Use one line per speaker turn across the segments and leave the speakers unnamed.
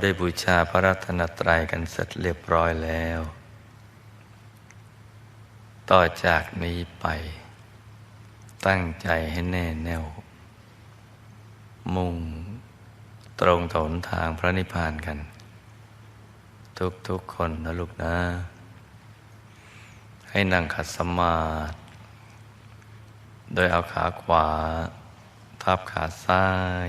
ได้บูชาพระรัตนตรัยกันเสร็จเรียบร้อยแล้ว ต่อจากนี้ไป ตั้งใจให้แน่แน่ว มุ่งตรงถนทางพระนิพพานกัน ทุกๆคนนะลูกนะ ให้นั่งขัดสมาธิโดยเอาขาขวา ทับขาซ้าย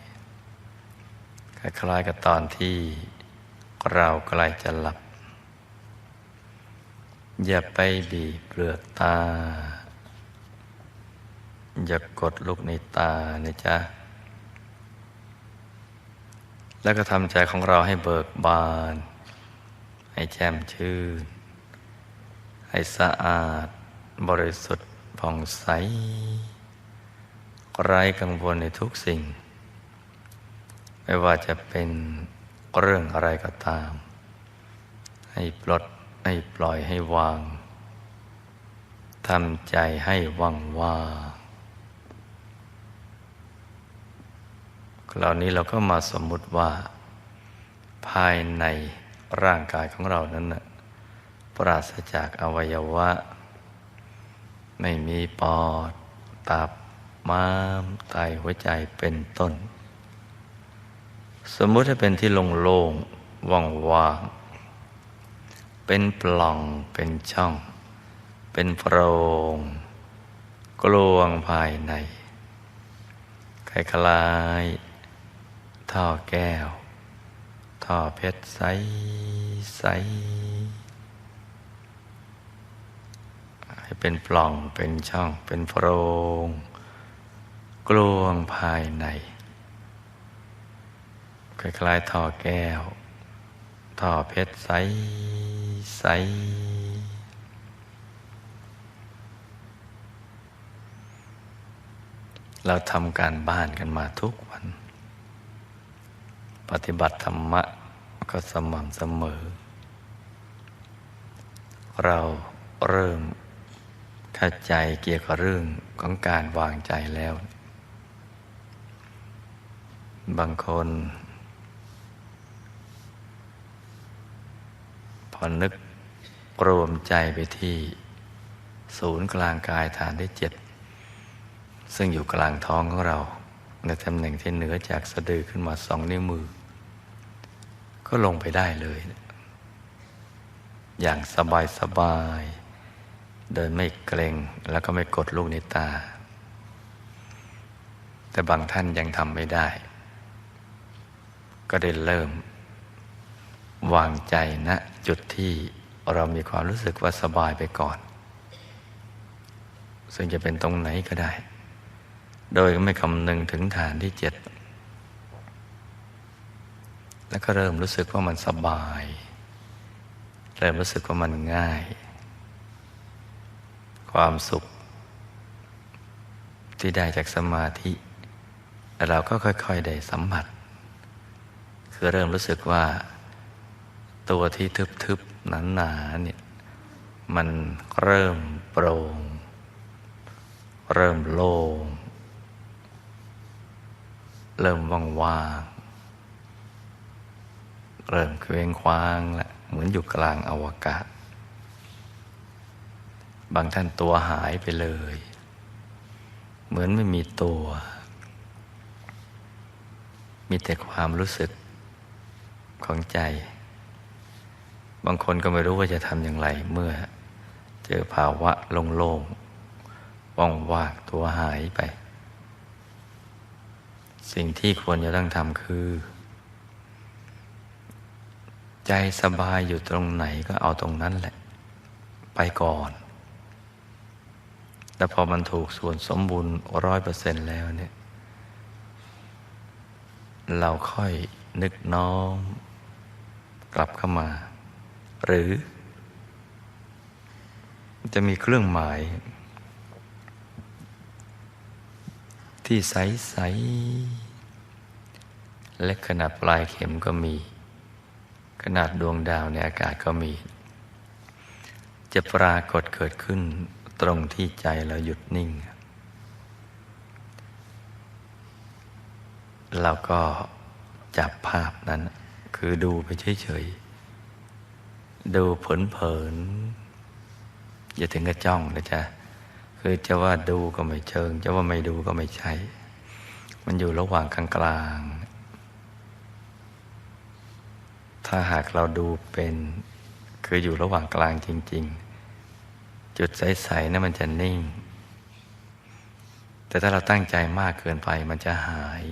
คล้ายๆกับตอนที่เราใกล้จะหลับ อย่าไปบีบเปลือกตา อย่ากดลูกในตานะจ๊ะ แล้วก็ทำใจของเราให้เบิกบาน ให้แจ่มชื่น ให้สะอาดบริสุทธิ์ผ่องใส ไร้กังวลในทุกสิ่ง ไม่ว่าจะเป็นเรื่องอะไรก็ตาม ให้ปลดให้ปล่อยให้วางทำใจให้ว่างว่างคราวนี้เราก็มาสมมุติว่า ภายในร่างกายของเรานั้นนะปราศจากอวัยวะ ไม่มีปอด ตับม้ามไตหัวใจเป็นต้น สมมุติให้เป็นที่โล่งๆว่างๆเป็นปล่องเป็นช่อง เป็นโพรงกลวงภายในคล้ายๆท่อแก้ว ท่อเพชรใสใสให้เป็นปล่องเป็นช่อง เป็นโพรง กลวงภายใน คล้ายๆท่อแก้ว ท่อเพชรใสใสเราทำการบ้านกันมาทุกวัน ปฏิบัติธรรมะก็สม่ำเสมอ เราเริ่มเข้าใจเกี่ยวกับเรื่องของการวางใจแล้ว บางคน พอนึกรวมใจไปที่ ศูนย์กลางกายฐานที่เจ็ดซึ่งอยู่กลางท้องของเรา ในตำแหน่งที่เหนือจากสะดือขึ้นมาสองนิ้วมือ ก็ลงไปได้เลย อย่างสบายสบายเดินไม่เกรงแล้วก็ไม่กดลูกในตา แต่บางท่านยังทำไม่ได้ ก็ได้เริ่ม วางใจณนะจุดที่เรามีความรู้สึกว่าสบายไปก่อน ซึ่งจะเป็นตรงไหนก็ได้ โดยไม่คำนึงถึงฐานที่เจ็ด แล้วก็เริ่มรู้สึกว่ามันสบาย เริ่มรู้สึกว่ามันง่าย ความสุข ที่ได้จากสมาธิเราก็ค่อย ๆ ได้สัมผัส คือเริ่มรู้สึกว่า ตัวที่ทึบๆหนาๆเนี่ยมันเริ่มโปร่ง เริ่มโล่ง เริ่มว่างๆ เริ่มเคว้งคว้างละเหมือนอยู่กลางอวกาศ บางท่านตัวหายไปเลย เหมือนไม่มีตัว มีแต่ความรู้สึกของใจ บางคนก็ไม่รู้ว่าจะทำอย่างไร เมื่อเจอภาวะโล่งๆว่างๆตัวหายไป สิ่งที่ควรจะต้องทำคือ ใจสบายอยู่ตรงไหนก็เอาตรงนั้นแหละ ไปก่อน แล้วพอมันถูกส่วนสมบูรณ์ร้อยเปอร์เซ็นต์แล้วเนี่ย เราค่อยนึกน้อมกลับเข้ามา หรือ จะมีเครื่องหมาย ที่ใส ๆ และขนาดปลายเข็มก็มี ขนาดดวงดาวในอากาศก็มี จะปรากฏเกิดขึ้นตรงที่ใจเราหยุดนิ่ง เราก็จับภาพนั้น คือดูไปเฉยๆ ดูเผินๆอย่าถึงกับจ้องนะจ๊ะคือจะว่าดูก็ไม่เชิง จะว่าไม่ดูก็ไม่ใช่ มันอยู่ระหว่างกลางๆถ้าหากเราดูเป็น คืออยู่ระหว่างกลางจริง ๆ จุดใสๆนะั้นมันจะนิ่ง แต่ถ้าเราตั้งใจมากเกินไปมันจะหาย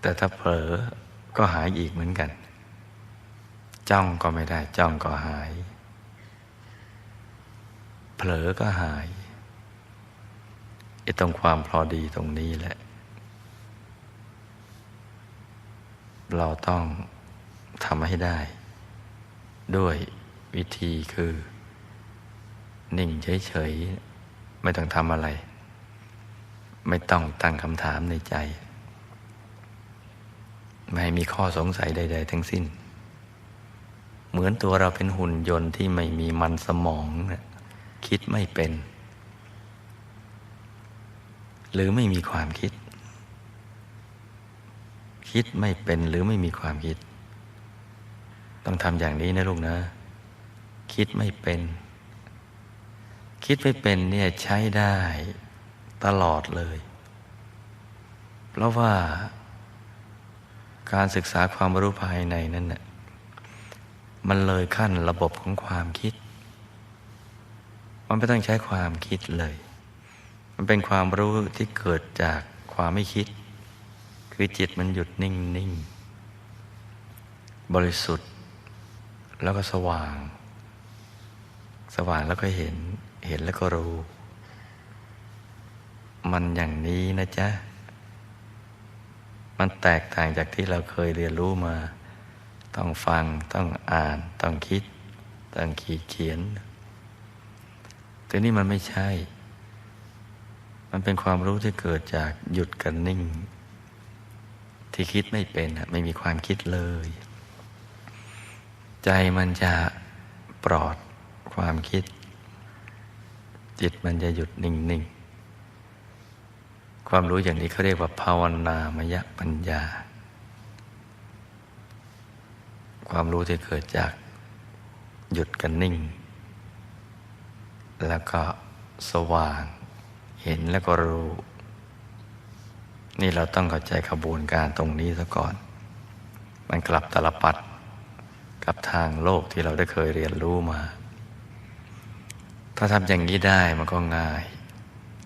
แต่ถ้าเผลอ ก็หายอีกเหมือนกัน จ้องก็ไม่ได้ จ้องก็หาย เผลอก็หายไอ้ตรงความพอดีตรงนี้แหละ เราต้องทำให้ได้ ด้วยวิธีคือ นิ่งเฉยๆ ไม่ต้องทำอะไร ไม่ต้องตั้งคำถามในใจ ไม่มีข้อสงสัยใด ๆ ทั้งสิ้น เหมือนตัวเราเป็นหุ่นยนต์ที่ไม่มีมันสมองนะคิดไม่เป็น หรือไม่มีความคิด คิดไม่เป็นหรือไม่มีความคิด ต้องทำอย่างนี้นะลูกนะ คิดไม่เป็น คิดไม่เป็นเนี่ยใช้ได้ตลอดเลย เพราะว่า การศึกษาความรู้ภายในนั้นน่ะมันเลยขั้นระบบของความคิด มันไม่ต้องใช้ความคิดเลย มันเป็นความรู้ที่เกิดจากความไม่คิด คือจิตมันหยุดนิ่งนิ่งบริสุทธิ์ แล้วก็สว่าง สว่างแล้วก็เห็น เห็นแล้วก็รู้ มันอย่างนี้นะจ๊ะ มันแตกต่างจากที่เราเคยเรียนรู้มา ต้องฟังต้องอ่าน ต้องคิด ต้องขีดเขียนแต่นี่มันไม่ใช่ มันเป็นความรู้ที่เกิดจากหยุดกันนิ่ง ที่คิดไม่เป็นไม่มีความคิดเลย ใจมันจะปลอดความคิด จิตมันจะหยุดนิ่งๆ ความรู้อย่างนี้เขาเรียกว่าภาวนามยปัญญา ความรู้ที่เกิดจากหยุดกันนิ่ง แล้วก็สว่าง เห็นแล้วก็รู้ นี่เราต้องเข้าใจขบวนการตรงนี้ซะก่อน มันกลับตลปัดกับทางโลกที่เราได้เคยเรียนรู้มา ถ้าทำอย่างนี้ได้มันก็ง่าย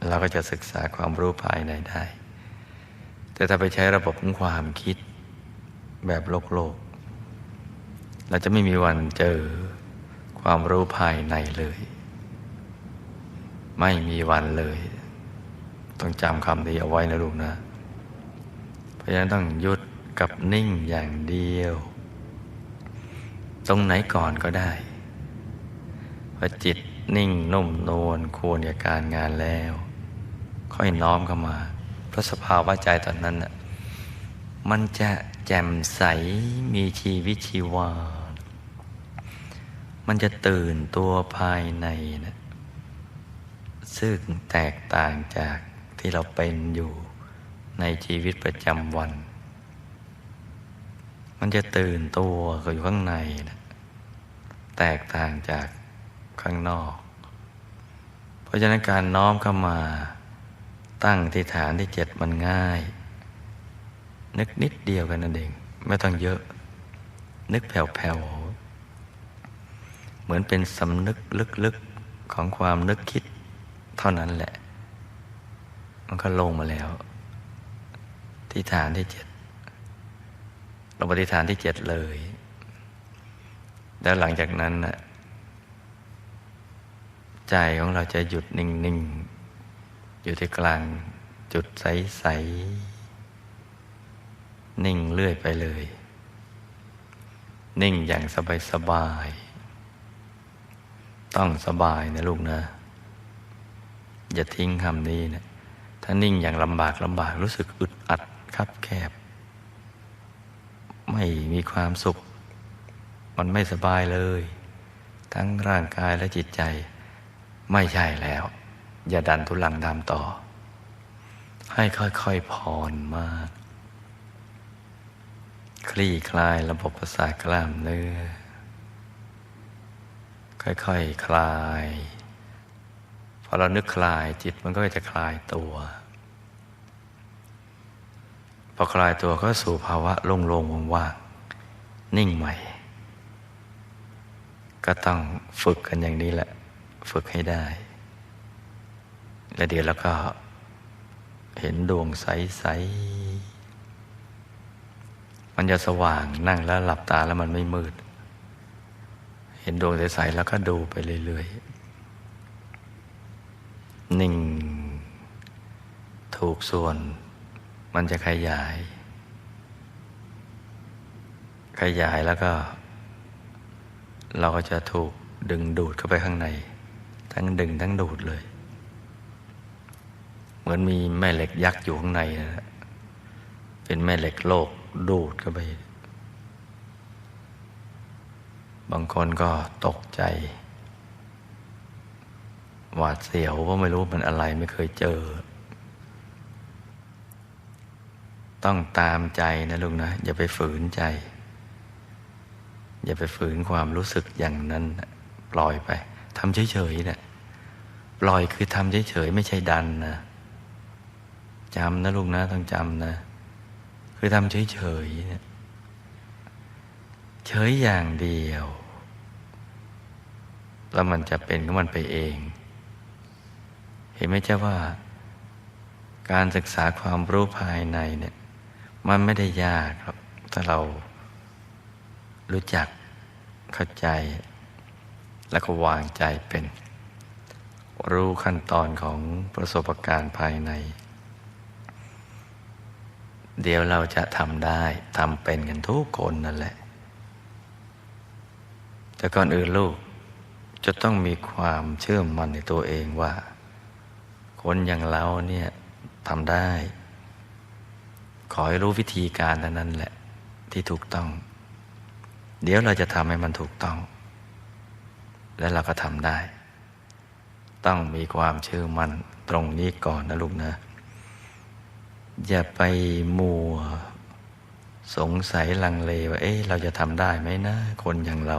เราก็จะศึกษาความรู้ภายในได้ แต่ถ้าไปใช้ระบบของความคิดแบบโลกโลก เราจะไม่มีวันเจอความรู้ภายในเลย ไม่มีวันเลย ต้องจำคำนี้เอาไว้นะลูกนะ เพราะฉะนั้นต้องหยุดกับนิ่งอย่างเดียว ตรงไหนก่อนก็ได้พอจิตนิ่งนุ่มนวลควรกับการงานแล้ว ค่อยน้อมเข้ามา เพราะสภาวะใจตอนนั้นน่ะมันจะแจ่มใสมีชีวิตชีวา มันจะตื่นตัวภายในนะซึ่งแตกต่างจากที่เราเป็นอยู่ในชีวิตประจำวัน มันจะตื่นตัวอยู่ข้างในนะแตกต่างจากข้างนอก เพราะฉะนั้นการน้อมเข้ามา ตั้งที่ฐานที่เจ็ดมันง่าย นึกนิดเดียวกันนั่นเอง ไม่ต้องเยอะ นึกแผ่วๆ เหมือนเป็นสำนึกลึกๆ ของความนึกคิดเท่านั้นแหละ มันก็ลงมาแล้ว ที่ฐานที่เจ็ดลงไปที่ฐานที่เจ็ดเลย แล้วหลังจากนั้นน่ะใจของเราจะหยุดนิ่ง ๆ อยู่ที่กลางจุดใส ๆ นิ่งเลื่อยไปเลย นิ่งอย่างสบายสบาย ต้องสบายนะลูกนะ อย่าทิ้งคำนี้นะ ถ้านิ่งอย่างลำบากลำบากรู้สึกอึดอัดคับแคบ ไม่มีความสุข มันไม่สบายเลย ทั้งร่างกายและจิตใจไม่ใช่แล้ว อย่าดันทุลังดามต่อ ให้ค่อยๆผ่อนมาก คลี่คลายระบบประสาทกล้ามเนื้อ ค่อยๆคคลาย พอเรานึกคลายจิตมันก็จะคลายตัว พอคลายตัวก็สู่ภาวะโล่งๆว่างๆนิ่งใหม่ ก็ต้องฝึกกันอย่างนี้แหละ ฝึกให้ได้ แล้วเดี๋ยวเราก็เห็นดวงใส ๆ มันจะสว่างนั่งแล้วหลับตาแล้วมันไม่มืด เห็นดวงใส ๆ แล้วก็ดูไปเรื่อย ๆ นิ่ง ถูกส่วน มันจะขยาย ขยายแล้วก็ เราก็จะถูกดึงดูดเข้าไปข้างใน ทั้งดึงทั้งดูดเลย เหมือนมีแม่เหล็กยักษ์อยู่ข้างในนะเป็นแม่เหล็กโลกดูดเข้าไป บางคนก็ตกใจ หวาดเสียวเพราะไม่รู้มันอะไรไม่เคยเจอ ต้องตามใจนะลุงนะ อย่าไปฝืนใจ อย่าไปฝืนความรู้สึกอย่างนั้น ปล่อยไปทำเฉยๆนะปล่อยคือทำเฉยๆไม่ใช่ดันนะ จำนะลูกนะต้องจำนะ คือทำเฉยๆเนี่ยเฉยอย่างเดียว แล้วมันจะเป็นของมันไปเอง เห็นไหมเจ้าว่า การศึกษาความรู้ภายในเนี่ย มันไม่ได้ยากครับ ถ้าเรารู้จักเข้าใจ แล้วก็วางใจเป็น รู้ขั้นตอนของประสบการณ์ภายใน เดี๋ยวเราจะทำได้ทำเป็นกันทุกคนนั่นแหละ แต่ก่อนอื่นลูกจะต้องมีความเชื่อมั่นในตัวเองว่า คนอย่างเราเนี่ยทำได้ ขอให้รู้วิธีการนั้นแหละ ที่ถูกต้อง เดี๋ยวเราจะทำให้มันถูกต้อง และเราก็ทำได้ ต้องมีความเชื่อมั่นตรงนี้ก่อนนะลูกนะ อย่าไปมัว สงสัยลังเลว่า เอ๊ะเราจะทำได้ไหมนะ คนอย่างเรา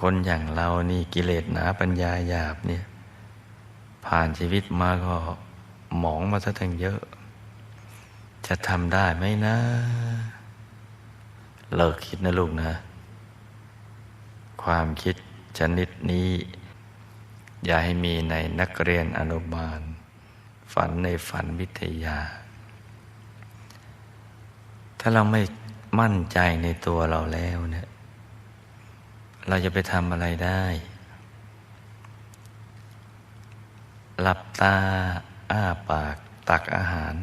คนอย่างเรานี่กิเลสหนาปัญญาหยาบเนี่ย ผ่านชีวิตมาก็หมองมาซะทั้งเยอะ จะทำได้ไหมนะ เลิกคิดนะลูกนะ ความคิดชนิดนี้ อย่าให้มีในนักเรียนอนุบาล ฝันในฝันวิทยา ถ้าเราไม่มั่นใจในตัวเราแล้วเนี่ย เราจะไปทำอะไรได้ หลับตา อ้าปาก ตักอาหาร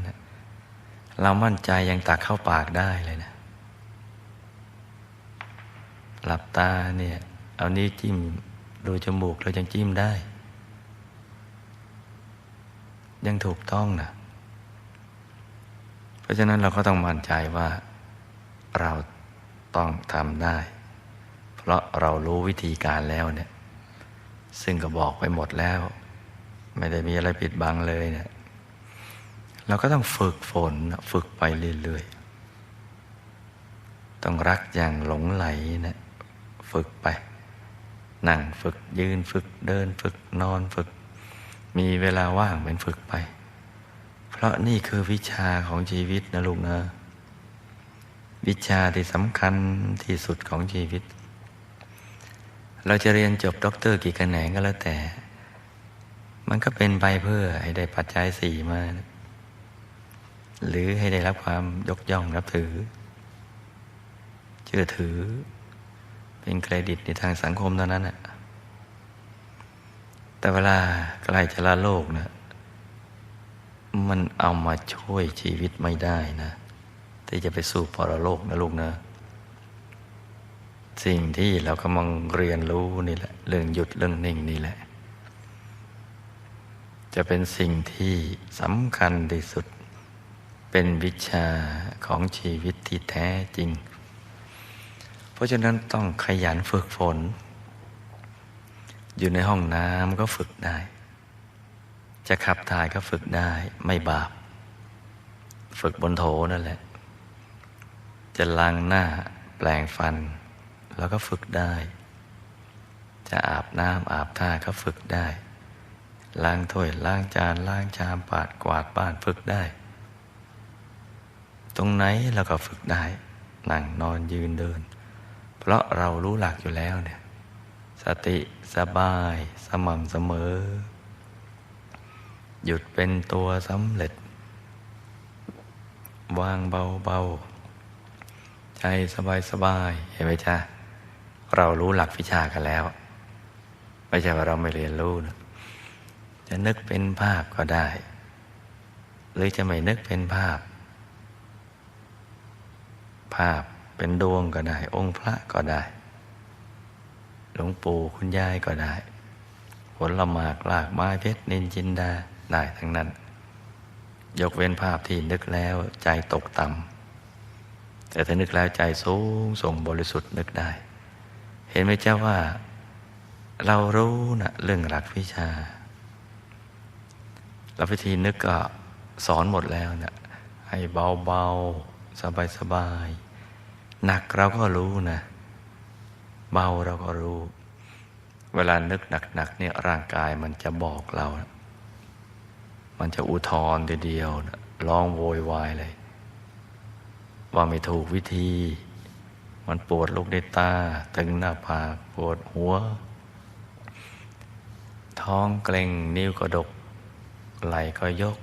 เรามั่นใจยังตักเข้าปากได้เลยนะ หลับตาเนี่ย เอานี้จิ้ม ดูจมูกเรายังจิ้มได้ ยังถูกต้องนะ เพราะฉะนั้นเราก็ต้องมั่นใจว่า เราต้องทำได้ เพราะเรารู้วิธีการแล้วเนี่ย ซึ่งก็บอกไปหมดแล้ว ไม่ได้มีอะไรปิดบังเลยเนี่ยเราก็ต้องฝึกฝนฝึกไปเรื่อยๆ ต้องรักอย่างหลงไหลนะ ฝึกไป นั่งฝึกยืนฝึกเดิน ฝึกนอนฝึก มีเวลาว่างเป็นฝึกไป เพราะนี่คือวิชาของชีวิตนะลูกนะ วิชาที่สำคัญที่สุดของชีวิต เราจะเรียนจบด็อกเตอร์กี่คะแนนก็แล้วแต่ มันก็เป็นไปเพื่อให้ได้ปัจจัยสี่มา หรือให้ได้รับความยกย่องรับถือ เชื่อถือ เป็นเครดิตในทางสังคมเท่านั้นแหะ แต่เวลาใกล้จะลาโลกนะ มันเอามาช่วยชีวิตไม่ได้นะ ที่จะไปสู่ปรโลกนะลูกนะ สิ่งที่เรากำลังเรียนรู้นี่แหละ เรื่องหยุดเรื่องนิ่งนี่แหละ จะเป็นสิ่งที่สำคัญที่สุด เป็นวิชาของชีวิตที่แท้จริง เพราะฉะนั้นต้องขยันฝึกฝน อยู่ในห้องน้ำก็ฝึกได้ จะขับถ่ายก็ฝึกได้ ไม่บาป ฝึกบนโถนั่นแหละ จะล้างหน้าแปลงฟัน แล้วก็ฝึกได้ จะอาบน้ำอาบท่าก็ฝึกได้ ล้างถ้วยล้างจานล้างชามปาดกวาดบ้านฝึกได้ ตรงไหนเราก็ฝึกได้ นั่งนอนยืนเดิน เพราะเรารู้หลักอยู่แล้วเนี่ย สติสบายสม่ำเสมอ หยุดเป็นตัวสำเร็จ วางเบาๆ ใจสบายๆ เห็นไหมจ๊ะ เรารู้หลักวิชากันแล้ว ไม่ใช่ว่าเราไม่เรียนรู้นะจะนึกเป็นภาพก็ได้ หรือจะไม่นึกเป็นภาพ ภาพเป็นดวงก็ได้ องค์พระก็ได้ หลวงปู่คุณยายก็ได้ผลละหมากลากไม้เพชรนินจินดาได้ทั้งนั้น ยกเว้นภาพที่นึกแล้วใจตกต่ำแต่ถ้านึกแล้วใจสูงส่งบริสุทธิ์นึกได้ เห็นไหมเจ้าว่า เรารู้นะเรื่องหลักวิชา แล้ววิธีนึกก็สอนหมดแล้วนะให้เบาๆ สบายๆหนักเราก็รู้นะ เบาเราก็รู้ เวลานึกหนักๆเนี่ยร่างกายมันจะบอกเรา มันจะอุทธรทีเดียวร้องโวยวายเลย ว่าไม่ถูกวิธี มันปวดลูกในตา ตึงหน้าผากปวดหัว ท้องเกร็งนิ้วกระดก ไหลก็ยก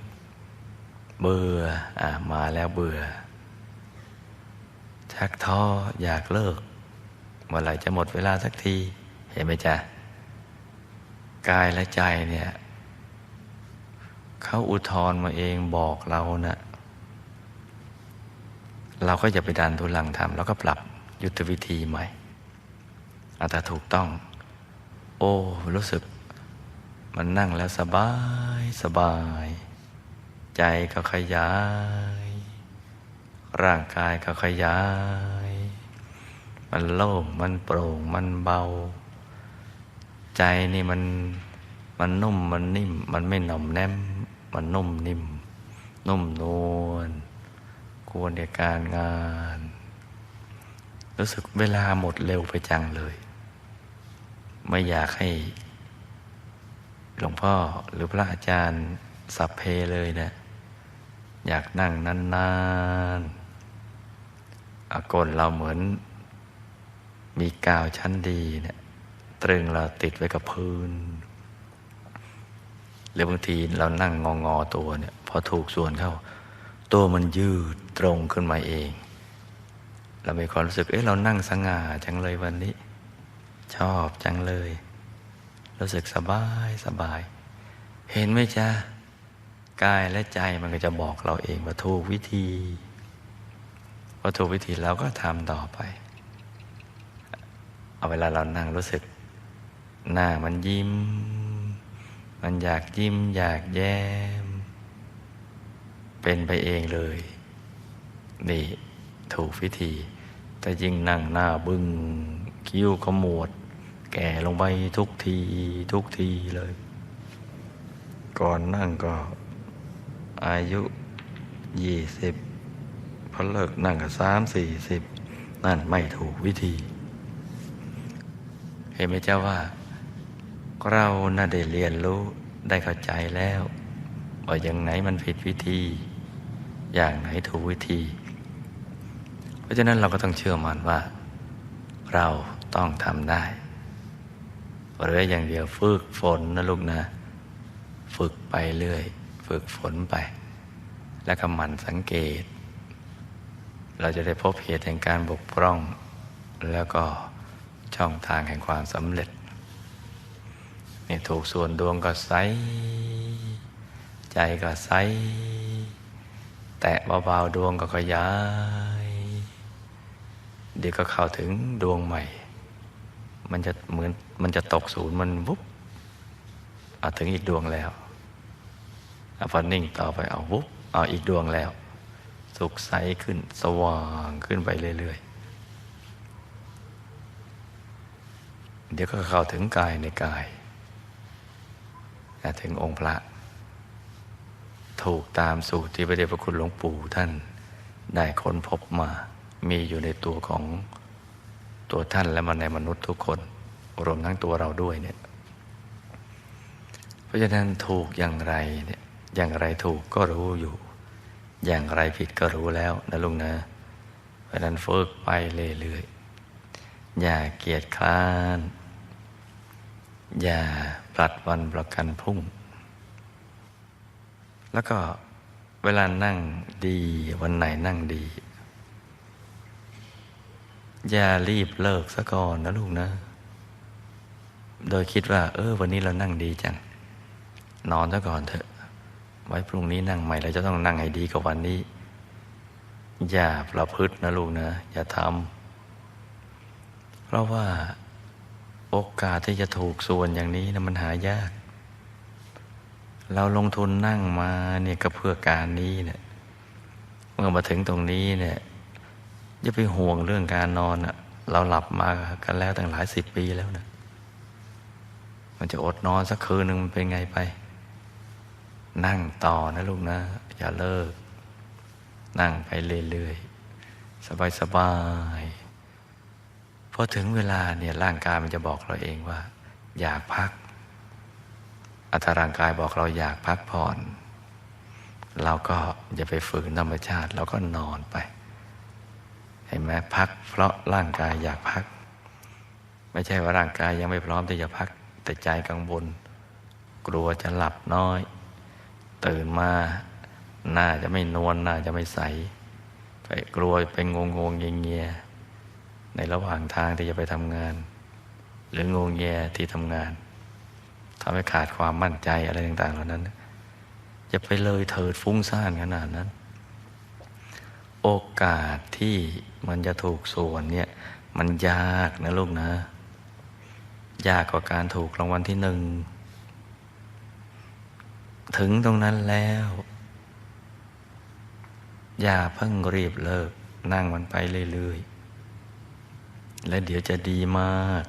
เบื่ออะมาแล้วเบื่อชักท้ออยากเลิก เมื่อไหร่จะหมดเวลาสักที เห็นไหมจ๊ะ กายและใจเนี่ยเขาอุทธรมาเองบอกเรานะเราก็จะไปดันทุลังทำแล้วก็ปรับยุทธวิธีใหม่อาถ้าถูกต้อง โอ้ รู้สึก มันนั่งแล้วสบาย สบาย ใจก็ขยาย ร่างกายก็ขยาย มันโล่งมันโปร่งมันเบา ใจนี่มันมันนุ่มมันนิ่ม มันไม่หน่อมแนม มันนุ่มนิ่ม นุ่มนวลควรในการงาน รู้สึกเวลาหมดเร็วไปจังเลย ไม่อยากให้ หลวงพ่อหรือพระอาจารย์สับเพเลยนะ อยากนั่งนานๆอากลเราเหมือน มีกาวชั้นดีเนะี่ย ตรึงเราติดไว้กับพื้น หรือบางทีเรานั่งงองอตัวเนี่ยพอถูกส่วนเข้า ตัวมันยืดตรงขึ้นมาเอง เรามีความรู้สึก เอ๊ะเรานั่งสง่าจังเลยวันนี้ ชอบจังเลย รู้สึกสบายสบาย เห็นไหมจ๊ะกายและใจมันก็จะบอกเราเองว่าถูกวิธีพอถูกวิธีเราก็ทำต่อไป เอาเวลาเรานั่งรู้สึก หน้ามันยิ้ม มันอยากยิ้ม อยากแย้ม เป็นไปเองเลย นี่ถูกวิธีแต่ยิ่งนั่งหน้าบึง้งคิ้วขมวด แก่ลงไปทุกทีทุกทีเลย ก่อนนั่งก็ อายุยี่สิบพอเลิกนั่งก็สามสี่สิบนั่นไม่ถูกวิธี เห็นไหมเจ้าว่า เราน่าได้เรียนรู้ได้เข้าใจแล้วว่าอย่างไหนมันผิดวิธี อย่างไหนถูกวิธี เพราะฉะนั้นเราก็ต้องเชื่อมั่นว่า เราต้องทำได้หรืออย่างเดียวฝึกฝนนะลูกนะ ฝึกไปเรื่อย ฝึกฝนไป แล้วก็หมั่นสังเกต เราจะได้พบเหตุแห่งการบกพร่อง แล้วก็ช่องทางแห่งความสำเร็จ นี่ถูกส่วนดวงก็ใส ใจก็ใส แตะเบาๆดวงก็ขยาย เดี๋ยวก็เข้าถึงดวงใหม่ มันจะเหมือนมันจะตกศูนย์มันวุบเอาถึงอีกดวงแล้วพอนิ่งต่อไปเอาวุบเอาอีกดวงแล้ว สุขใสขึ้นสว่างขึ้นไปเรื่อยๆ เดี๋ยวก็เข้าถึงกายในกาย ถึงองค์พระ ถูกตามสูตรที่พระเดชพระคุณหลวงปู่ท่านได้ค้นพบมา มีอยู่ในตัวของตัวท่านและมาในมนุษย์ทุกคน รวมทั้งตัวเราด้วยเนี่ย เพราะฉะนั้นถูกอย่างไรเนี่ยอย่างไรถูกก็รู้อยู่ อย่างไรผิดก็รู้แล้วนะลุงนะ เพราะนั้นฝึกไปเรื่อยๆอย่าเกียจคร้าน อย่าปลัดวันประกันพรุ่ง แล้วก็เวลานั่งดีวันไหนนั่งดี อย่ารีบเลิกซะก่อนนะลูกนะ โดยคิดว่า เออ วันนี้เรานั่งดีจัง นอนซะก่อนเถอะ ไว้พรุ่งนี้นั่งใหม่เราจะต้องนั่งให้ดีกว่าวันนี้ อย่าประพฤตินะลูกนะ อย่าทำเพราะว่า โอกาสที่จะถูกส่วนอย่างนี้นะมันหายาก เราลงทุนนั่งมาเนี่ยก็เพื่อการนี้เนี่ยเมื่อมาถึงตรงนี้เนี่ยอย่าไปห่วงเรื่องการนอนอะเราหลับมากันแล้วตั้งหลายสิบปีแล้วนะมันจะอดนอนสักคืนหนึ่งมันเป็นไงไป นั่งต่อนะลูกนะ อย่าเลิก นั่งไปเรื่อยๆ สบายๆ พอถึงเวลาเนี่ยร่างกายมันจะบอกเราเองว่า อยากพัก อัตร่างกายบอกเราอยากพักผ่อน เราก็อย่าไปฝืนธรรมชาติเราก็นอนไป เห็นไหมพัก เพราะร่างกายอยากพัก ไม่ใช่ว่าร่างกายยังไม่พร้อมที่จะพัก แต่ใจกังวลกลัวจะหลับน้อย ตื่นมาหน้าจะไม่นวลหน้าจะไม่ใส ไปกลัวไปงงงเงียเงีย ในระหว่างทางที่จะไปทำงาน หรืองงแงที่ทำงานทำให้ขาดความมั่นใจอะไรต่าง ๆ เหล่านั้นจะไปเลยเถิดฟุ้งซ่านขนาดนั้น โอกาสที่มันจะถูกส่วนเนี่ย มันยากนะลูกนะ ยากกว่าการถูกรางวัลที่หนึ่ง ถึงตรงนั้นแล้ว อย่าเพิ่งรีบเลิก นั่งมันไปเรื่อย ๆ และเดี๋ยวจะดีมาก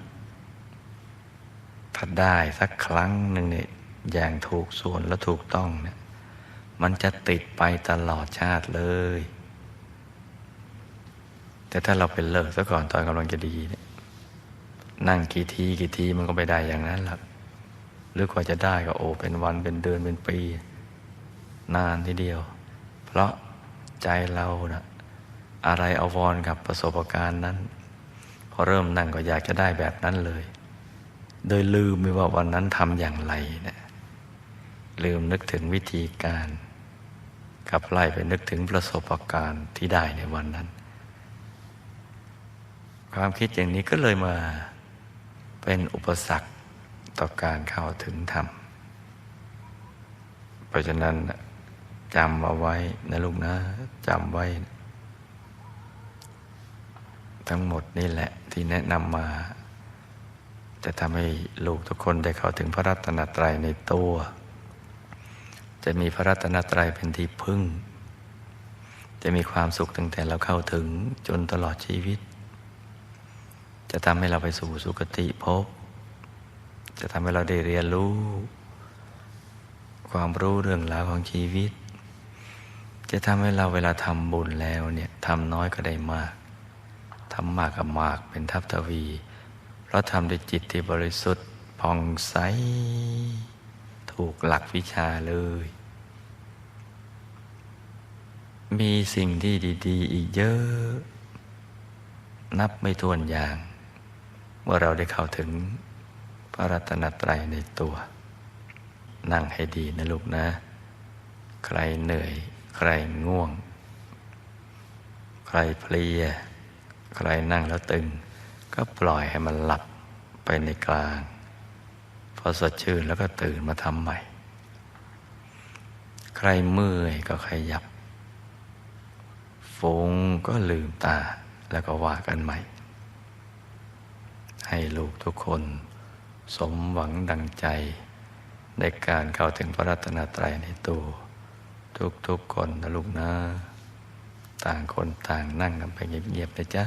ถ้าได้สักครั้งหนึ่งเนี่ยอย่างถูกส่วนและถูกต้องเนี่ยมันจะติดไปตลอดชาติเลย แต่ถ้าเราเป็นเลิกซะก่อนตอนกำลังจะดีเนี่ยนั่งกี่ทีกี่ทีมันก็ไม่ได้อย่างนั้นหรอกหรือกว่าจะได้ก็โอ้เป็นวันเป็นเดือนเป็นปี นานทีเดียว เพราะใจเรานะอะไรเอาวอนกับประสบการณ์นั้น พอเริ่มนั่งก็อยากจะได้แบบนั้นเลย โดยลืมไปว่าวันนั้นทำอย่างไรนะลืมนึกถึงวิธีการกับไล่ไปนึกถึงประสบการณ์ที่ได้ในวันนั้น ความคิดอย่างนี้ก็เลยมาเป็นอุปสรรคต่อการเข้าถึงธรรม เพราะฉะนั้นจำเอาไว้นะลูกนะจำไว้ ทั้งหมดนี่แหละ ที่แนะนำมา จะทำให้ลูกทุกคนได้เข้าถึงพระรัตนตรัยในตัว จะมีพระรัตนตรัยเป็นที่พึ่ง จะมีความสุขตั้งแต่เราเข้าถึงจนตลอดชีวิต จะทำให้เราไปสู่สุคติภพจะทำให้เราได้เรียนรู้ ความรู้เรื่องราวของชีวิต จะทำให้เราเวลาทำบุญแล้วเนี่ยทำน้อยก็ได้มาก ทำมากกับมากเป็นทัพทวี เพราะทำด้วยจิตที่บริสุทธิ์ผ่องใส ถูกหลักวิชาเลย มีสิ่งที่ดี ๆ อีกเยอะ นับไม่ถ้วนอย่าง เมื่อเราได้เข้าถึงพระรัตนตรัยในตัว นั่งให้ดีนะลูกนะ ใครเหนื่อย ใครง่วง ใครเพลีย ใครนั่งแล้วตึง ก็ปล่อยให้มันหลับไปในกลาง พอสดชื่นแล้วก็ตื่นมาทำใหม่ ใครเมื่อยก็ขยับฟุ้งก็ลืมตาแล้วก็ว่ากันใหม่ ให้ลูกทุกคน สมหวังดังใจ ในการเข้าถึงพระรัตนตรัยในตัว ทุกๆคนนะลูกนะ ต่างคนต่างนั่งกันไปเงียบๆนะจ๊ะ